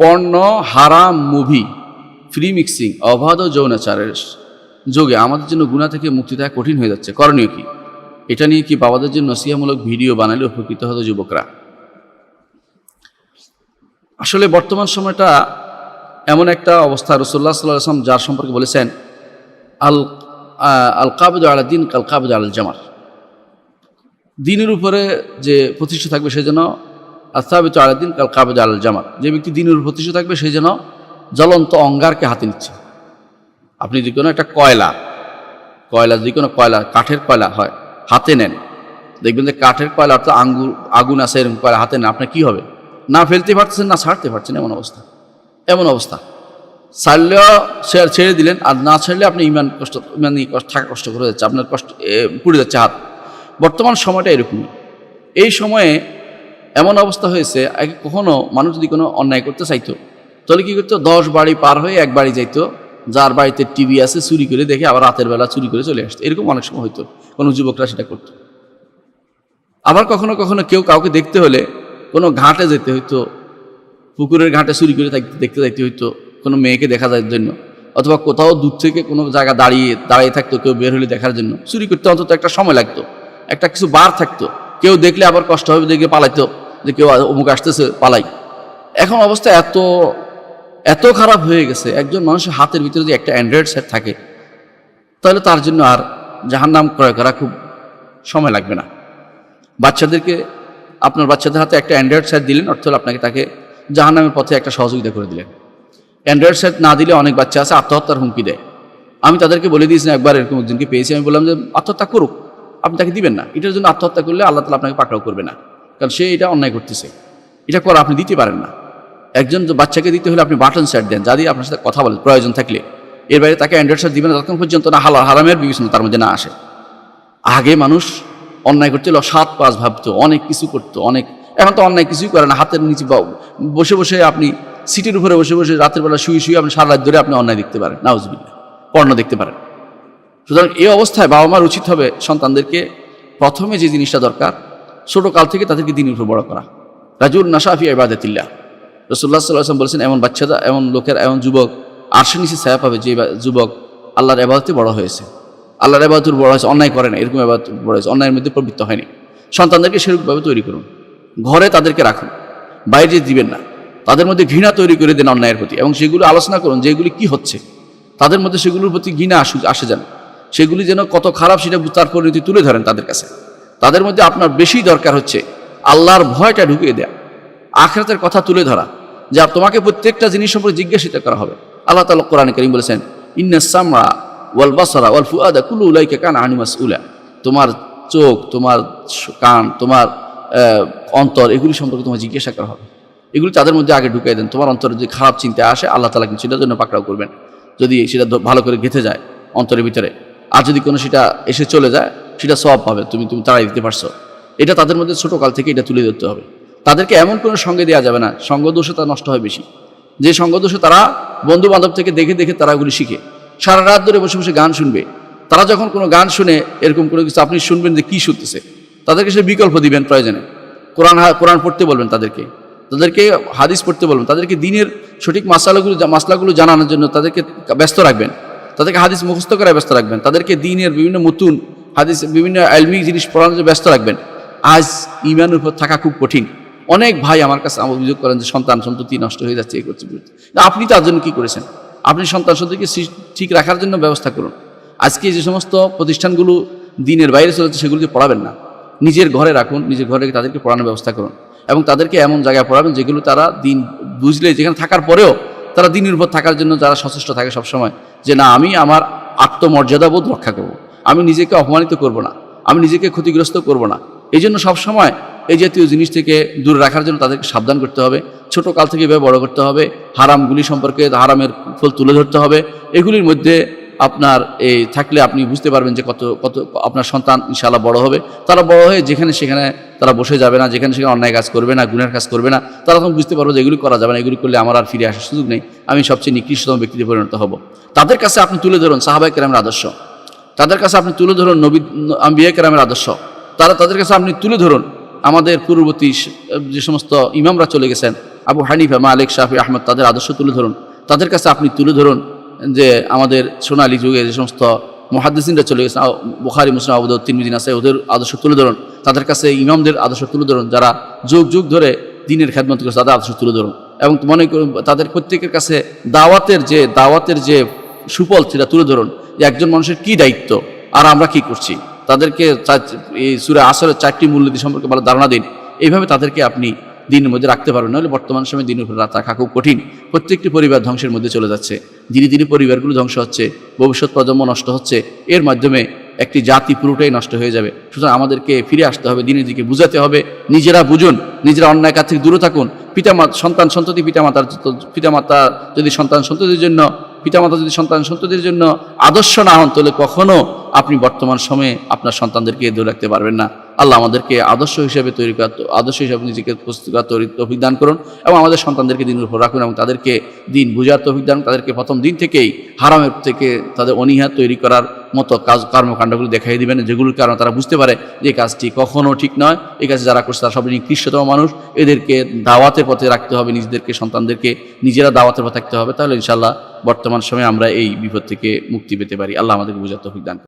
পর্ণ হারাম movie free mixing অবাধ যৌনাচারের যোগে আমাদের জন্য গুণা থেকে মুক্তি দেওয়া কঠিন হয়ে যাচ্ছে। করণীয় কি? এটা নিয়ে কি বাবাদের জন্য নসিহামূলক ভিডিও বানালে উপকৃত হতো যুবকরা? আসলে বর্তমান সময়টা এমন একটা অবস্থা। রসুল্লাহ সাল্লাহ আসলাম যার সম্পর্কে বলেছেন, আল আল কাবদ আলা দিন কাল কাবদ আল জামার দিনের উপরে যে প্রতিষ্ঠা থাকবে সেই জন্য আস্তাবিত আলাদিন কাল কাবদ আল জামার যে ব্যক্তি দিনের উপর প্রতিষ্ঠিত থাকবে সেই যেন জ্বলন্ত অঙ্গারকে হাতে নিচ্ছে। আপনি যদি কোনো একটা কয়লা কয়লা, যদি কোনো কয়লা, কাঠের কয়লা হয়, হাতে নেন, দেখবেন যে কাঠের কয়লা অর্থাৎ আঙ্গুর, আগুন আছে এরকম কয়লা হাতে নেন আপনার কী হবে? না ফেলতে পারছেন না ছাড়তে পারছেন, এমন অবস্থা। এমন অবস্থা। ছাড়লেও ছে- ছেড়ে দিলেন, আর না ছাড়লে আপনি ইমান কষ্ট ইমান থাকা কষ্ট করে যাচ্ছে, আপনার কষ্ট পুড়ে যাচ্ছে হাত। বর্তমান সময়টা এরকমই। এই সময়ে এমন অবস্থা হয়েছে, আগে কখনো মানুষ যদি কোনো অন্যায় করতে চাইতো, তাহলে কী করতো? দশ বাড়ি পার হয়ে এক বাড়ি যাইতো, যার বাড়িতে টিভি আছে, চুরি করে দেখে আবার রাতের বেলা চুরি করে চলে আসতো। এরকম অনেক সময় হইতো, কোনো যুবকরা সেটা করতো। আবার কখনো কখনো কেউ কাউকে দেখতে হলে কোনো ঘাটে যেতে হইতো, পুকুরের ঘাটে চুরি করে দেখতে যাইতে হইতো কোনো মেয়েকে দেখা যায় জন্য, অথবা কোথাও দূর থেকে কোনো জায়গা দাঁড়িয়ে দাঁড়িয়ে থাকতো কেউ বের হলে দেখার জন্য। চুরি করতে অন্তত একটা সময় লাগতো, একটা কিছু বার থাকতো, কেউ দেখলে আবার কষ্ট হবে, দেখে পালাইতো। যে কেউ অমুক আসতেছে, পালাই। এখন অবস্থা এত এত খারাপ হয়ে গেছে, একজন মানুষের হাতের ভিতরে যদি একটা অ্যান্ড্রয়েড সেট থাকে, তাহলে তার জন্য আর জাহান্নাম ক্রয় করা খুব সময় লাগবে না। বাচ্চাদেরকে, আপনার বাচ্চাদের হাতে একটা অ্যান্ড্রয়েড সেট দিলেন, অর্থ আপনাকে তাকে জাহান্নামের পথে একটা সহযোগিতা করে দিলেন। অ্যান্ড্রয়েড সেট না দিলে অনেক বাচ্চা আছে, আত্মহত্যার হুমকি দেয়। আমি তাদেরকে বলে দিয়েছিলাম একবার এরকম একজনকে পেয়েছি। আমি বললাম যে, আত্মহত্যা করুক, আপনি তাকে দিবেন না। এটার জন্য আত্মহত্যা করলে আল্লাহ তালা আপনাকে পাকড়াও করবে না। কারণ সে এটা অন্যায় করতেছে। এটা করা আপনি দিতে পারেন না। একজন বাচ্চাকে দিতে হলে আপনি বাটন সেট দেন, যা দিয়ে আপনার সাথে কথা বলেন প্রয়োজন থাকলে। এর বাইরে তাকে অ্যান্ড্রয়েড সেট দিবেন ততক্ষণ পর্যন্ত না হালা হারামের বিবেচনা তার মধ্যে না আসে। আগে মানুষ অন্যায় করতে সাত, পাঁচ ভাবতো, অনেক কিছু করতো, অনেক। এখন তো অন্যায় কিছুই করে না, হাতের নিচে বসে বসে আপনি সিটের উপরে বসে বসে রাতের বেলা শুয়ে শুয়ে আপনি সারা রাত ধরে আপনি অন্যায় দেখতে পারেন নাউজবিল্লা পর্ণ দেখতে পারেন। সুতরাং এই অবস্থায় বাবা মার উচিত হবে সন্তানদেরকে প্রথমে যে জিনিসটা দরকার ছোট কাল থেকে তাদেরকে দিন উপর বড় করা। রাজুর নাসাফি ইবাদতিল্লাহ। রসুল্লাহ সাল্লাম বলেছেন, এমন বাচ্চারা, এমন লোকের, এমন যুবক আরশে নিচে ছায়া পাবে যে যুবক আল্লাহর এবাদতে বড় হয়েছে। আল্লাহর এবাদতুর বড় হয়েছে, অন্যায় করে না, এরকম এবাদত বড় হয়েছে, অন্যায়ের মধ্যে প্রবৃত্ত হয়নি সন্তানদেরকে সেরকমভাবে তৈরি করুন। ঘরে তাদেরকে রাখুন, বাইরে দিবেন না। তাদের মধ্যে ঘৃণা তৈরি করে দেন অন্যায়ের প্রতি এবং সেগুলো আলোচনা করুন যে এগুলি কি হচ্ছে। তাদের মধ্যে সেগুলোর প্রতি ঘৃণা আসু আসে যান। সেগুলি যেন কত খারাপ সেটা তার পরিণতি তুলে ধরেন তাদের কাছে। তাদের মধ্যে আপনার বেশি দরকার হচ্ছে আল্লাহর ভয়টা ঢুকিয়ে দেয়া। আখরাতের কথা তুলে ধরা, যা তোমাকে প্রত্যেকটা জিনিস সম্পর্কে জিজ্ঞাসিত করা হবে। আল্লাহ তালা কোরআন করিম বলেছেন, ইন্না সামরা ওয়াল বাসরা ওয়াল ফুয়াদা কুলু উলাইকা কান আনিমাস উলা তোমার চোখ, তোমার কান, তোমার অন্তর, এগুলি সম্পর্কে তোমার জিজ্ঞাসা করা হবে। এগুলি তাদের মধ্যে আগে ঢুকিয়ে দেন। তোমার অন্তরে যদি খারাপ চিন্তা আসে, আল্লাহ তালা কিন্তু সেটার জন্য পাকড়াও করবেন। যদি সেটা ভালো করে গেঁথে যায় অন্তরের ভিতরে। আর যদি কোনো সেটা এসে চলে যায় সেটা সব পাবে, তুমি তুমি তাড়াই দিতে পারছ। এটা তাদের মধ্যে ছোটো কাল থেকে এটা তুলে ধরতে হবে। তাদেরকে এমন কোনো সঙ্গে দেওয়া যাবে না, সঙ্গদোষে তা নষ্ট হয় বেশি। যে সঙ্গদোষে তারা বন্ধু বান্ধব থেকে দেখে দেখে তারা ওগুলি শিখে। সারা রাত ধরে বসে বসে গান শুনবে। তারা যখন কোনো গান শুনে, এরকম কোনো কিছু আপনি শুনবেন যে কী শুনতেছে, তাদেরকে সে বিকল্প দিবেন প্রয়োজনে। কোরআন কোরআন পড়তে বলবেন তাদেরকে। তাদেরকে হাদিস পড়তে বলবেন। তাদেরকে দিনের সঠিক মাসালাগুলো মাসলাগুলো জানানোর জন্য তাদেরকে ব্যস্ত রাখবেন। তাদেরকে হাদিস মুখস্থ করায় ব্যস্ত রাখবেন। তাদেরকে দিনের বিভিন্ন মতুন হাদিস বিভিন্ন আলমিক জিনিস পড়ানোর জন্য ব্যস্ত রাখবেন। আজ ইমানের উপর থাকা খুব কঠিন। অনেক ভাই আমার কাছে আমার অভিযোগ করেন যে সন্তান সন্ততি নষ্ট হয়ে যাচ্ছে এই করছে। আপনি তার জন্য কী করেছেন? আপনি সন্তান সন্ততিকে ঠিক রাখার জন্য ব্যবস্থা করুন। আজকে যে সমস্ত প্রতিষ্ঠানগুলো দিনের বাইরে চলেছে, সেগুলোকে পড়াবেন না। নিজের ঘরে রাখুন, নিজের ঘরে তাদেরকে পড়ানোর ব্যবস্থা করুন। এবং তাদেরকে এমন জায়গায় পড়াবেন যেগুলো তারা দিন বুঝলে, যেখানে থাকার পরেও তারা দিনের উপর থাকার জন্য যারা সচেষ্ট থাকে সবসময়, যে না, আমি আমার আত্মমর্যাদাবোধ রক্ষা করব। আমি নিজেকে অপমানিত করব না, আমি নিজেকে ক্ষতিগ্রস্ত করব না। এই জন্য সবসময় এই জাতীয় জিনিস থেকে দূরে রাখার জন্য তাদেরকে সাবধান করতে হবে, ছোট কাল থেকে এভাবে বড় করতে হবে হারামগুলি সম্পর্কে হারামের ফল তুলে ধরতে হবে, এগুলির মধ্যে আপনার এই থাকলে আপনি বুঝতে পারবেন যে কত কত আপনার সন্তান ইনশাআল্লাহ বড় হবে। তারা বড় হয়ে যেখানে সেখানে তারা বসে যাবে না, যেখানে সেখানে অন্যায় কাজ করবে না গুণের কাজ করবে না, তারা তখন বুঝতে পারবে যে এগুলি করা যাবে না, এগুলি করলে আমার আর ফিরে আসার সুযোগ নেই, আমি সবচেয়ে নিকৃষ্টতম ব্যক্তিতে পরিণত হব। তাদের কাছে আপনি তুলে ধরুন সাহাবাই কেরামের আদর্শ। তাদের কাছে আপনি তুলে ধরুন নবী, আম্বিয়া কেরামের আদর্শ। তারা তাদের কাছে আপনি তুলে ধরুন আমাদের পূর্ববর্তী যে সমস্ত ইমামরা চলে গেছেন, আবু হানিফা, মালিক, শাফি, আহমদ, তাদের আদর্শ তুলে ধরুন। তাদের কাছে আপনি তুলে ধরুন যে আমাদের সোনালী যুগে যে সমস্ত মহাদ্দিসিনরা চলে গেছে বুখারি, মুসলিম আবুদ তিনমিদিন আছে ওদের আদর্শ তুলে ধরুন। তাদের কাছে ইমামদের আদর্শ তুলে ধরুন, যারা যুগ যুগ ধরে দিনের খেদমত করেছে, তাদের আদর্শ তুলে ধরুন। এবং মনে করুন, তাদের প্রত্যেকের কাছে দাওয়াতের যে দাওয়াতের যে সুফল, সেটা তুলে ধরুন। যে একজন মানুষের কি দায়িত্ব? আর আমরা কি করছি? তাদেরকে এই সুরে আসরের চারটি মূল্যনীতি সম্পর্কে ভালো ধারণা দিন। এইভাবে তাদেরকে আপনি দিনের মধ্যে রাখতে পারবেন। নাহলে বর্তমান সময়ে দিনের উপর রাখা খুব কঠিন। প্রত্যেকটি পরিবার ধ্বংসের মধ্যে চলে যাচ্ছে। ধীরে ধীরে পরিবারগুলো ধ্বংস হচ্ছে, ভবিষ্যৎ প্রজন্ম নষ্ট হচ্ছে, এর মাধ্যমে একটি জাতি পুরোটাই নষ্ট হয়ে যাবে। সুতরাং আমাদেরকে ফিরে আসতে হবে, দিনের দিকে বুঝাতে হবে। নিজেরা বুঝুন, নিজেরা অন্যায় কাজ থেকে দূরে থাকুন। পিতামাতা, সন্তান সন্ততি পিতামাতার পিতামাতা যদি সন্তান সন্ততির জন্য, পিতামাতা যদি সন্তান সন্ততির জন্য আদর্শ না হন, তাহলে কখনো আপনি বর্তমান সময়ে আপনার সন্তানদেরকে দূরে রাখতে পারবেন না। আল্লাহ আমাদেরকে আদর্শ হিসেবে তৈরি করা আদর্শ হিসাবে নিজেকে প্রস্তুত করার তৈরি দান করুন এবং আমাদের সন্তানদেরকে দিন উপর রাখুন এবং তাদেরকে দিন বুঝার তৌফিক দান। তাদেরকে প্রথম দিন থেকেই হারামের থেকে তাদের অনীহা তৈরি করার মতো কাজ কর্মকাণ্ডগুলো দেখাই দিবেন, যেগুলোর কারণে তারা বুঝতে পারে যে কাজটি কখনো ঠিক নয়। এই কাজে যারা করছে তারা সব নিকৃষ্টতম মানুষ। এদেরকে দাওয়াতের পথে রাখতে হবে, নিজেদেরকে, সন্তানদেরকে, নিজেরা দাওয়াতের পথে থাকতে হবে। তাহলে ইনশাল্লাহ বর্তমান সময়ে আমরা এই বিপদ থেকে মুক্তি পেতে পারি। আল্লাহ আমাদেরকে বুঝার তৌফিক দান।